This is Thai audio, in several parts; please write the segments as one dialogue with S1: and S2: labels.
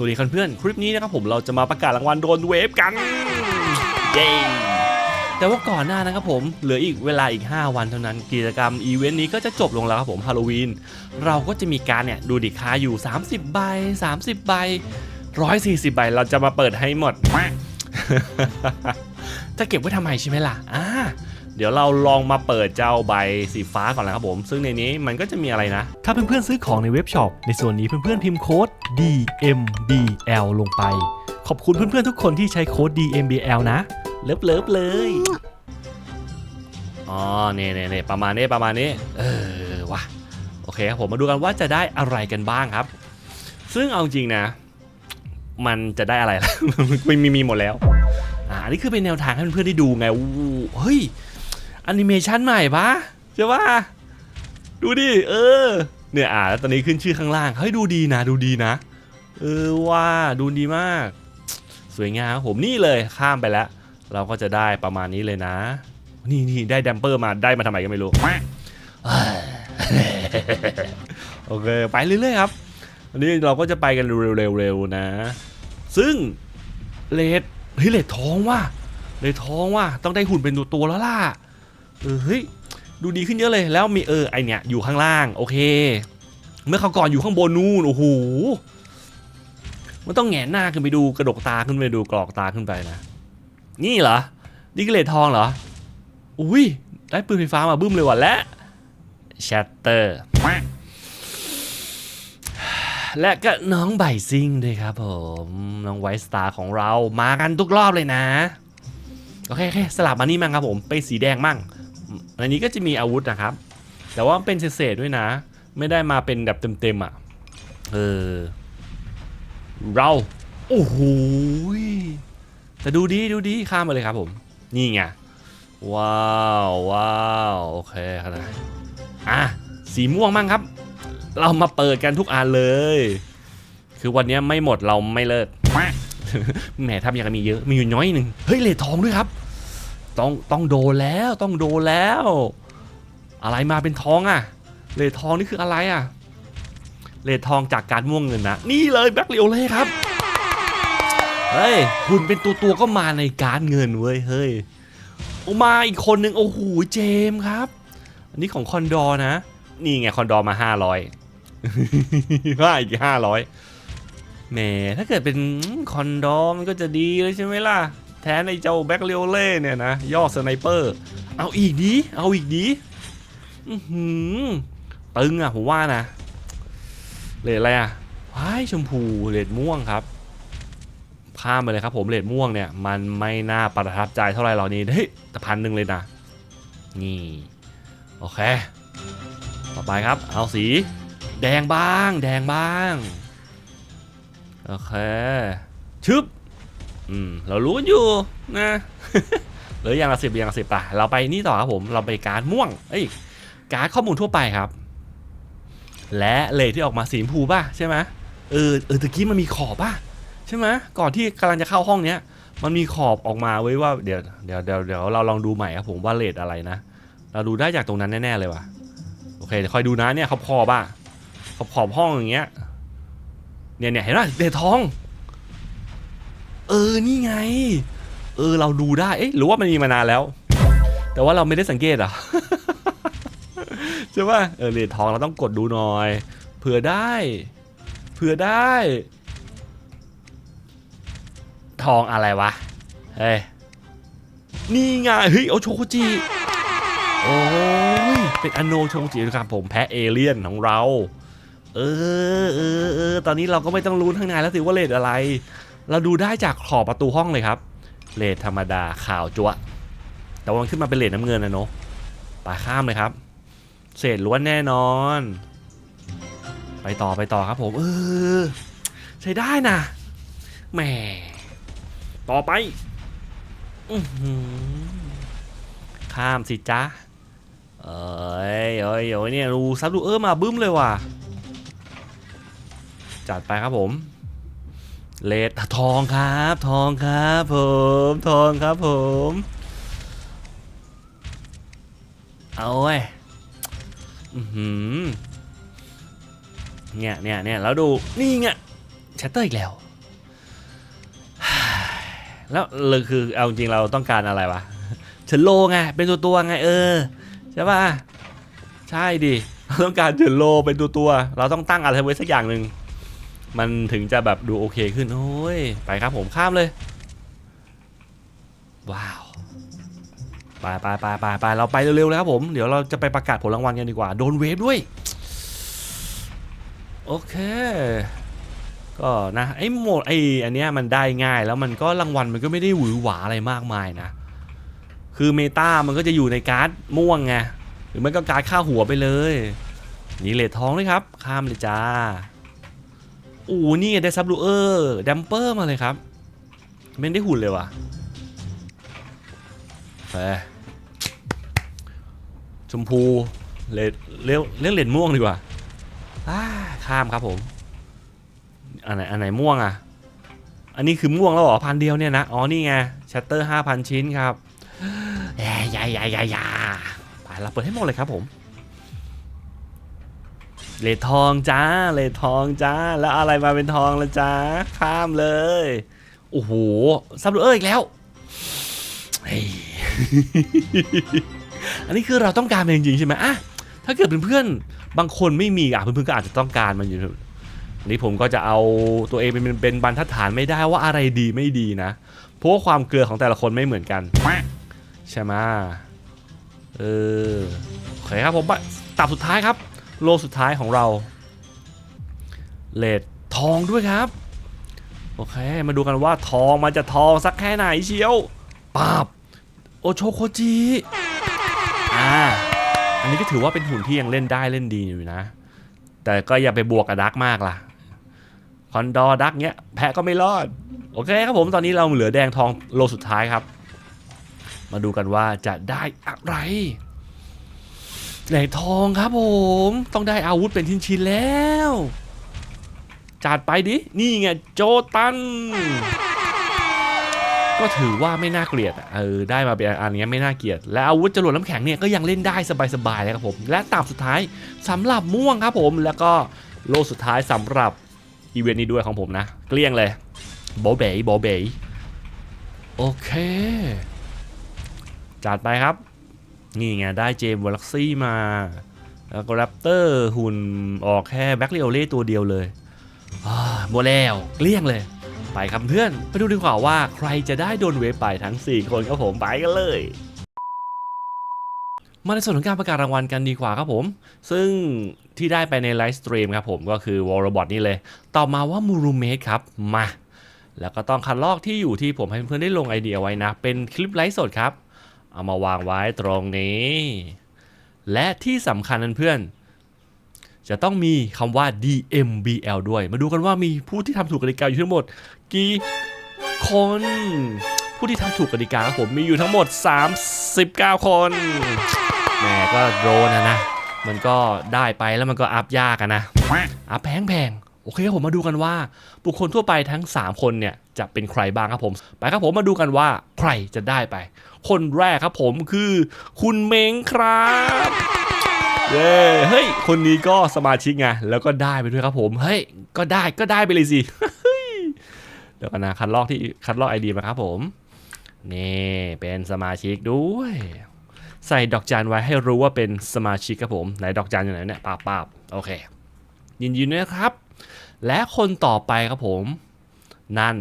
S1: วัสดีเพื่อนคลิปนี้นะครับผมเราจะมาประกาศรางวัลโดนเวฟกันเย้แต่ว่าก่อนหน้านะครับผมเหลืออีกเวลาอีก 5 วันเท่านั้นกิจกรรมอีเวนต์นี้ก็จะจบลงแล้วครับผมฮาโลวีนเราก็จะมีการเนี่ยดูดิคาอยู่ 30 ใบ 30 ใบ 140 ใบเราจะมาเปิดให้หมดจะเก็บไว้ทำไมใช่ไหมล่ะอ่า เดี๋ยวเราลองมาเปิดเจ้าใบสีฟ้าก่อนนะครับผม ซึ่งในนี้มันก็จะมีอะไรนะ ถ้าเพื่อนๆซื้อของในเว็บช็อปในส่วนนี้เพื่อนๆพิมพ์โค้ด DMBL ลงไป ขอบคุณเพื่อนๆทุกคนที่ใช้โค้ด DMBL นะ เลิฟเลิฟเลย อ๋อเนี่ยเนี่ยเนประมาณนี้ประมาณนี้ เออวะโอเคครับผมมาดูกันว่าจะได้อะไรกันบ้างครับ ซึ่งเอาจริงนะ มันจะได้อะไรล่ะไม่มีมีหมดแล้วอ่าอันนี้คือเป็นแนวทางให้เพื่อนๆได้ดูไงเฮ้ย อนิเมชันใหม่ปะใช่ปะดูดิ เออ เนี่ยอ่าแล้วตอนนี้ขึ้นชื่อข้างล่าง เฮ้ยดูดีนะ ดูดีนะ เออว่าดูดีมาก สวยงามครับผมนี่เลยข้ามไปแล้ว เราก็จะได้ประมาณนี้เลยนะ นี่นี่ได้แดมเปอร์มาได้มาทำไมก็ไม่รู้ โอเค ไปเรื่อยๆครับอันนี้เราก็จะไปกันเร็วๆๆนะ ซึ่งเลดเฮ้ยเลดท้องว่ะเลดท้องว่ะต้องได้หุ่นเป็นตัวตัวแล้วล่ะ เออเฮ้ยดูดีขึ้นเยอะเลยแล้วมีเออไอเนี้ยอยู่ข้างล่างโอเค เมื่อเขาวก่อนอยู่ข้างบนนู่นโอ้โหมันต้องแหงนหน้าขึ้นไปดูกระดกตาขึ้นไปดูกรอกตาขึ้นไปนะ นี่เหรอนี่ก็เลดทองเหรออุ้ยได้ปืนไฟฟ้ามาบึ้มเลยว่ะและแชตเตอร์และก็น้องไบซิงด้วยครับผมน้องไวสตาร์ของเรามากันทุกรอบเลยนะ โอเคโอเคสลับมานี่มั่งครับผมเป็นสีแดงมั่ง อันนี้ก็จะมีอาวุธนะครับ แต่ว่าเป็นเศษๆด้วยนะ ไม่ได้มาเป็นแบบเต็มๆอะ เออ เรา โอ้โหแต่ดูดีดูดีข้ามมาเลยครับผม นี่ไง ว้าวว้าวโอเคครับอะ สีม่วงมั่งครับ เรามาเปิดกันทุกอันเลย คือวันนี้ไม่หมดเราไม่เลิกแหมทำอย่างมีเยอะ มีอยู่น้อยหนึ่ง เฮ้ยเลททองด้วยครับ ต้องต้องโดนแล้วต้องโดนแล้ว อะไรมาเป็นทองอะเลททองนี่คืออะไรอะเลททองจากการม่วงเงินนะนี่เลยแบ็คเลียวเลยครับเฮ้ยหุ่นเป็นตัวตัวก็มาในการเงินเว้ยเฮ้ยโอมาอีกคนหนึ่งโอ้โหเจมส์ครับ อันนี้ของคอนดอนะ นี่ไงคอนดอร์มา500ว่าอีก500แหมถ้าเกิดเป็นคอนดอมันก็จะดีเลยใช่ไหมล่ะ แทนไอ้เจ้าแบ็คเลียวเล่เนี่ยนะย่อสไนเปอร์ เอาอีกดีเอาอีกดีอือหือตึงอะผมว่านะเลดอะไรอะว้ายชมพูเลดม่วงครับข้ามไปเลยครับผมเลดม่วงเนี่ยมันไม่น่าประทับใจเท่าไหร่หรอกนี่เฮ้ยแต่พันหนึ่งเลยนะนี่โอเค ต่อไปครับ เอาสี แดงบ้าง แดงบ้าง โอเค ชึบ อืมเรารู้กันอยู่นะหลืออย่างละสิบอย่างละสิบป่ะเราไปนี่ต่อครับผมเราไปการดม่วงเอ้ยการดข้อมูลทั่วไปครับ และเลทที่ออกมาสีชมพูป่ะใช่ไหมเออเออตะกี้มันมีขอบป่ะใช่ไหมก่อนที่กำลังจะเข้าห้องเนี้ยมันมีขอบออกมาไว้ว่าเดี๋ยวเดี๋ยวเดี๋ยวเดี๋ยวเราลองดูใหม่ครับผมว่าเลทอะไรนะ เราดูได้จากตรงนั้นแน่ๆเลยว่ะโอเคเดี๋ยวคอยดูนะเนี่ยขอบขอบอะขอบขอบห้องอย่างเงี้ยเนี่ยเนี่ยเห็นไหมเลททอง เออนี่ไง เออเราดูได้เอ๊ะหรือว่ามันมีมานานแล้ว แต่ว่าเราไม่ได้สังเกตอะใช่ป่ะเออเลททองเราต้องกดดูหน่อยเผื่อได้เผื่อได้ ทองอะไรวะเฮ้ยนี่ไงเฮ้ยเอาโชโกจิโอ้ยเป็นอโนโชโกจินะครับผมแพ้เอเลี่ยนของเรา เออเออเออตอนนี้เราก็ไม่ต้องรู้ทั้งนานแล้วสิว่าเลทอะไร เราดูได้จากขอบประตูห้องเลยครับเลทธรรมดาขาวจั๊วะแต่วันขึ้นมาเป็นเลทน้ำเงินนะเนาะไปข้ามเลยครับ เศษล้วนแน่นอน ไปต่อไปต่อครับผมเออใช้ได้นะแหมต่อไปอื้อหือข้ามสิจ๊ะเอ้ยเอ้ยเอ้ยเนี่ยรูซับดูเออมาบึ้มเลยว่ะจัดไปครับผม เลดทองครับ ทองครับผม ทองครับผม เอาเว้เนี่ยเนี่ยเนี่ยแล้วดู นี่ไงชัตเตอร์อีกแล้ว แล้วเลยคือเอาจริงเราต้องการอะไรวะเชนโลไง เป็นตัวตัวไง เออ ใช่ป่ะ ใช่ดิ เราต้องการเชนโลเป็นตัวตัว เราต้องตั้งอะไรไว้สักอย่างหนึ่ง มันถึงจะแบบดูโอเคขึ้น โอ้ย ไปครับผมข้ามเลย ว้าว ไปไปไปไปไปเราไปเร็วๆเลยครับผม เดี๋ยวเราจะไปประกาศผลรางวัลกันดีกว่า โดนเวฟด้วย โอเค ก็นะไอ้โหมดไอ้อันเนี้ยมันได้ง่ายแล้วมันก็รางวัลมันก็ไม่ได้หวือหวาอะไรมากมายนะ คือเมตามันก็จะอยู่ในการ์ดม่วงไง หรือไม่ก็การ์ดค่าหัวไปเลย นี่เลททองเลยครับ ข้ามเลยจ้า อ้นี่ได้ซับลูเออร์ดัมเปอร์มาเลยครับไม่ได้หุ่นเลยว่ะไปชมพูเลดเรียกเรียกเลนม่วงดีกว่าข้ามครับผม อันไหนอันไหนม่วงอะ อันนี้คือม่วงแล้วเหรอพันเดียวเนี่ยนะ อ๋อนี่ไงชัตเตอร์ห้าพันชิ้นครับแย่ยายายายาไปเราเปิดให้หมดเลยครับผม เลททองจ้าเลททองจ้า แล้วอะไรมาเป็นทองละจ้าข้ามเลยโอ้โหซับดูเออร์อีกแล้วอันนี้คือเราต้องการมันจริงๆใช่ไหมอะถ้าเกิดเพื่อนๆบางคนไม่มีอะเพื่อนๆก็อาจจะต้องการมันอยู่อันนี้ผมก็จะเอาตัวเองเป็นเป็นเป็นบรรทัดฐานไม่ได้ว่าอะไรดีไม่ดีนะเพราะว่าความเกลือของแต่ละคนไม่เหมือนกันใช่ไหมเออโอเคครับผมตับสุดท้ายครับ โลสุดท้ายของเราเลดทองด้วยครับ โอเค มาดูกันว่าทองมันจะทองสักแค่ไหนเชียวปาบ โอโชโคจิอ่าอันนี้ก็ถือว่าเป็นหุ่นที่ยังเล่นได้เล่นดีอยู่นะ แต่ก็อย่าไปบวกกับดักมากล่ะคอนดอร์ดักเนี้ยแพะก็ไม่รอด โอเคครับผมตอนนี้เราเหลือแดงทองโลสุดท้ายครับ มาดูกันว่าจะได้อะไร แดงทองครับผม ต้องได้อาวุธเป็นชิ้นๆแล้ว จัดไปดิ นี่ไงโจตัน ก็ถือว่าไม่น่าเกลียดเออได้มาเป็นอันนี้ไม่น่าเกลียด และอาวุธจรวดน้ำแข็งเนี่ยก็ยังเล่นได้สบายๆเลยครับผม และตามสุดท้ายสำหรับม่วงครับผม แล้วก็โลสุดท้ายสำหรับอีเวนต์นี้ด้วยของผมนะ เกลี้ยงเลยโบเบย์โบเบย์โอเค จัดไปครับ นี่ไง ได้เจมส์วอลักซี่มา แล้วก็แรปเตอร์หุ่นออกแค่แบ็คเรียเล่ตัวเดียวเลยหมดแล้วเกลี้ยงเลย ไปครับเพื่อน ไปดูดีกว่าว่าใครจะได้โดนเวฟไปทั้ง 4 คนครับผมไปกันเลยมาในส่วนของการประกาศรางวัลกันดีกว่าครับผม ซึ่งที่ได้ไปในไลฟ์สตรีมครับผมก็คือวอลบอทนี่เลย ต่อมาว่ามูรูเมดครับ มา แล้วก็ต้องคัดลอกที่อยู่ที่ผมให้เพื่อนๆได้ลงไอเดียไว้นะ เป็นคลิปไลฟ์สดครับ เอามาวางไว้ตรงนี้ และที่สำคัญนั้นเพื่อนจะต้องมีคำว่า DMBL ด้วย มาดูกันว่ามีผู้ที่ทำถูกกติกาอยู่ทั้งหมด กี่คน ผู้ที่ทำถูกกติกาครับผมมีอยู่ทั้งหมด 39 คนแหมก็โดนนะนะ มันก็ได้ไปแล้วมันก็อัพยากนะอัพแพงแพง โอเคครับผมมาดูกันว่า บุคคลทั่วไปทั้ง 3 คนเนี่ยจะเป็นใครบ้างครับผม ไปครับผมมาดูกันว่าใครจะได้ไป คนแรกครับผมคือคุณเม้งครับเย้เฮ้ยคนนี้ก็สมาชิกไงแล้วก็ได้ไปด้วยครับผมเฮ้ยก็ได้ก็ได้ไปเลยสิเดี๋ยวกันนะคัดลอกที่คัดลอกไอดีมาครับผมนี่เป็นสมาชิกด้วย ใส่ดอกจันไว้ให้รู้ว่าเป็นสมาชิกครับผมไหนดอกจันอยู่ไหนเนี่ยปาบปาบโอเค ยินดีด้วยนะครับ และคนต่อไปครับผม นั่น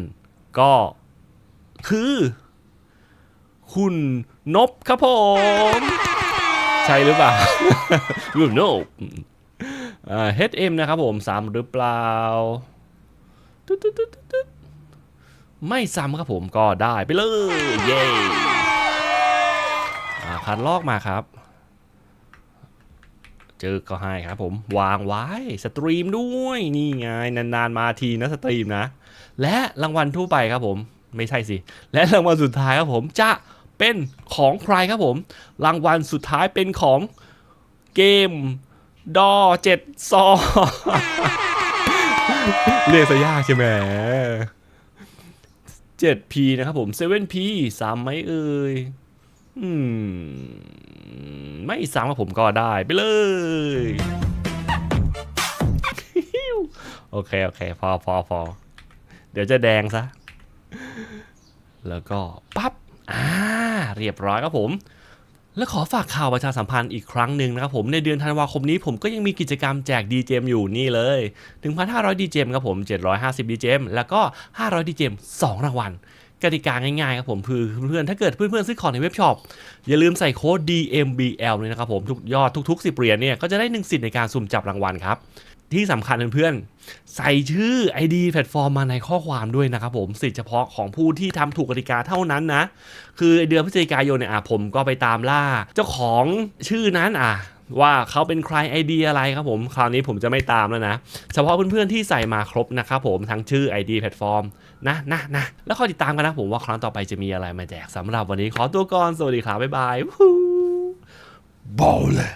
S1: ก็คือ คุณนบครับผม ใช่หรือเปล่ารูปโนเอ่อ HM นะครับผมซ้ำหรือเปล่าไม่ซ้ำครับผมก็ได้ไปเลย เย้อ่าคัดลอกมาครับ เจอก็ให้ครับผมวางไว้สตรีมด้วยนี่ไงนานๆมาทีนะสตรีมนะ และรางวัลทั่วไปครับผมไม่ใช่สิ และรางวัลสุดท้ายครับผมจะเป็นของใครครับผม รางวัลสุดท้ายเป็นของเกมดอเจ็ดซอเรียกซะยากใช่ไหม 7P นะครับผม 7P สามไหมเอ่ย อืม ไม่สามครับผมก็ได้ไปเลย โอเค โอเค พอพอพอเดี๋ยวจะแดงซะ แล้วก็ ปั๊บ อ่า เรียบร้อยครับผม และขอฝากข่าวประชาสัมพันธ์อีกครั้งหนึ่งนะครับผม ในเดือนธันวาคมนี้ผมก็ยังมีกิจกรรมแจก DJM อยู่นี่เลย 1,500 DJM ครับผม 750 DJM แล้วก็ 500 DJM 2รางวัล กติกาง่ายๆครับผมคือเพื่อนๆถ้าเกิดเพื่อนๆซื้อของในเว็บช็อปอย่าลืมใส่โค้ด DMBL เลยนะครับผมทุกยอดทุกๆ10เหรียญเนี่ยก็จะได้1สิทธิ์ในการสุ่มจับรางวัลครับที่สำคัญเพื่อนๆ ใส่ชื่อ ID แพลตฟอร์มมาในข้อความด้วยนะครับผมสิทธิเฉพาะของผู้ที่ทำถูกกติกาเท่านั้นนะ คือเดือนพฤศจิกายนเนี่ยผมก็ไปตามล่า เจ้าของชื่อนั้นอะ ว่าเขาเป็นใครไอเดียอะไรครับผม คราวนี้ผมจะไม่ตามแล้วนะ เฉพาะเพื่อนๆที่ใส่มาครบนะครับผมทั้งชื่อ ID แพลตฟอร์มนะนะนะแล้วคอยติดตามกันนะผมว่าครั้งต่อไปจะมีอะไรมาแจกสำหรับวันนี้ขอตัวก่อน สวัสดีครับบ๊ายบายวู้บอลเลย